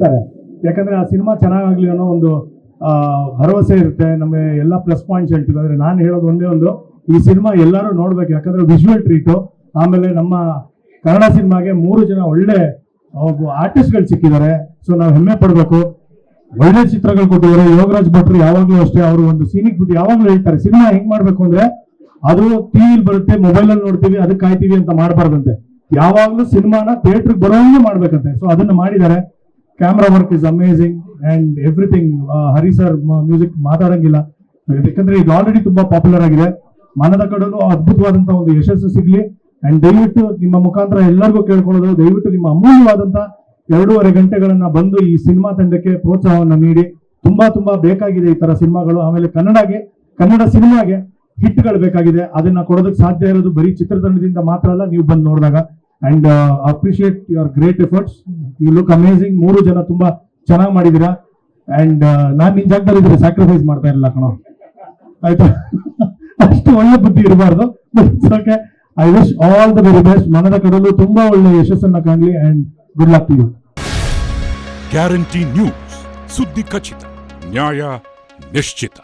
ಗೆಲ್ತಾರೆ ಯಾಕಂದರೆ ಆ ಸಿನಿಮಾ ಚೆನ್ನಾಗಾಗಲಿ ಅನ್ನೋ ಒಂದು ಭರವಸೆ ಇರುತ್ತೆ. ನಮಗೆ ಎಲ್ಲ ಪ್ಲಸ್ ಪಾಯಿಂಟ್ಸ್ ಹೇಳ್ತೀವಿ. ಆದರೆ ನಾನು ಹೇಳೋದು ಒಂದೇ ಒಂದು, ಈ ಸಿನಿಮಾ ಎಲ್ಲರೂ ನೋಡ್ಬೇಕು. ಯಾಕಂದರೆ ವಿಜುವಲ್ ಟ್ರೀಟು ಆಮೇಲೆ ನಮ್ಮ ಕನ್ನಡ ಸಿನಿಮಾಗೆ ಮೂರು ಜನ ಒಳ್ಳೆ ಆರ್ಟಿಸ್ಟ್ಗಳು ಸಿಕ್ಕಿದ್ದಾರೆ. ಸೊ ನಾವು ಹೆಮ್ಮೆ ಪಡಬೇಕು. ಒಳ್ಳೆ ಚಿತ್ರಗಳು ಕೊಟ್ಟಿದ್ದಾರೆ. ಯೋಗರಾಜ್ ಭಟ್ರು ಯಾವಾಗಲೂ ಅಷ್ಟೇ, ಅವರು ಒಂದು ಸೀನಿಕ್ ಬಿಟ್ಟು ಯಾವಾಗಲೂ ಹೇಳ್ತಾರೆ. ಸಿನಿಮಾ ಹೆಂಗ್ ಮಾಡಬೇಕು ಅಂದ್ರೆ, ಅದು ಟಿವಿಲಿ ಬರುತ್ತೆ ಮೊಬೈಲಲ್ಲಿ ನೋಡ್ತೀವಿ ಅದಕ್ಕೆ ಕಾಯ್ತೀವಿ ಅಂತ ಮಾಡಬಾರ್ದಂತೆ. ಯಾವಾಗಲೂ ಸಿನಿಮಾನ ಥಿಯೇಟ್ರಿಗೆ ಬರೋಂಗೆ ಮಾಡ್ಬೇಕಂತೆ. ಸೊ ಅದನ್ನು ಮಾಡಿದ್ದಾರೆ. Camera work is amazing and everything Hari sir music ಮಾತಾಡಂಗಿಲ್ಲ. ಯಾಕಂದ್ರೆ ಇದು ಆಲ್ರೆಡಿ ತುಂಬಾ ಪಾಪ್ಯುಲರ್ ಆಗಿದೆ. ಮನದ ಕಡಲು ಒಂದು ಯಶಸ್ಸು ಸಿಗ್ಲಿ. ಅಂಡ್ ದಯವಿಟ್ಟು ನಿಮ್ಮ ಮುಖಾಂತರ ಎಲ್ಲರಿಗೂ ಕೇಳ್ಕೊಳ್ಳೋದು, ದಯವಿಟ್ಟು ನಿಮ್ಮ ಅಮೂಲ್ಯವಾದಂತ ಎರಡೂವರೆ ಗಂಟೆಗಳನ್ನ ಬಂದು ಈ ಸಿನಿಮಾ ತಂಡಕ್ಕೆ ಪ್ರೋತ್ಸಾಹವನ್ನು ನೀಡಿ. ತುಂಬಾ ತುಂಬಾ ಬೇಕಾಗಿದೆ ಈ ತರ ಸಿನಿಮಾಗಳು. ಆಮೇಲೆ ಕನ್ನಡಗೆ, ಕನ್ನಡ ಸಿನಿಮಾಗೆ ಹಿಟ್ಗಳು ಬೇಕಾಗಿದೆ. ಅದನ್ನ ಕೊಡೋದಕ್ಕೆ ಸಾಧ್ಯ ಇರೋದು ಬರೀ ಚಿತ್ರತಂಡದಿಂದ ಮಾತ್ರ ಅಲ್ಲ, ನೀವು ಬಂದು ನೋಡಿದಾಗ. And appreciate your great efforts you look amazing ಮೂರು ಜನ ತುಂಬಾ ಚೆನ್ನಾಗಿ ಮಾಡಿದೀರಾ? ಅಂಡ್ ನಾನು ನಿನ್ ಜಾಗದಲ್ಲಿ ಇದ್ರೆ ಸ್ಯಾಕ್ರಿಫೈಸ್ ಮಾಡ್ತಾ ಇರಲಿಲ್ಲ ಕಣೋ. ಆಯ್ತಾ? ಅಷ್ಟು ಒಳ್ಳೆ ಬುದ್ಧಿ ಇರಬಾರ್ದು. Okay I wish all the very best ಮನದ ಕಡಲು ತುಂಬಾ ಒಳ್ಳೆ ಯಶಸ್ಸನ್ನ ಕಾಣಲಿ and good luck you guarantee news ಸುದ್ದಿ ಖಚಿತ ನ್ಯಾಯ ನಿಶ್ಚಿತ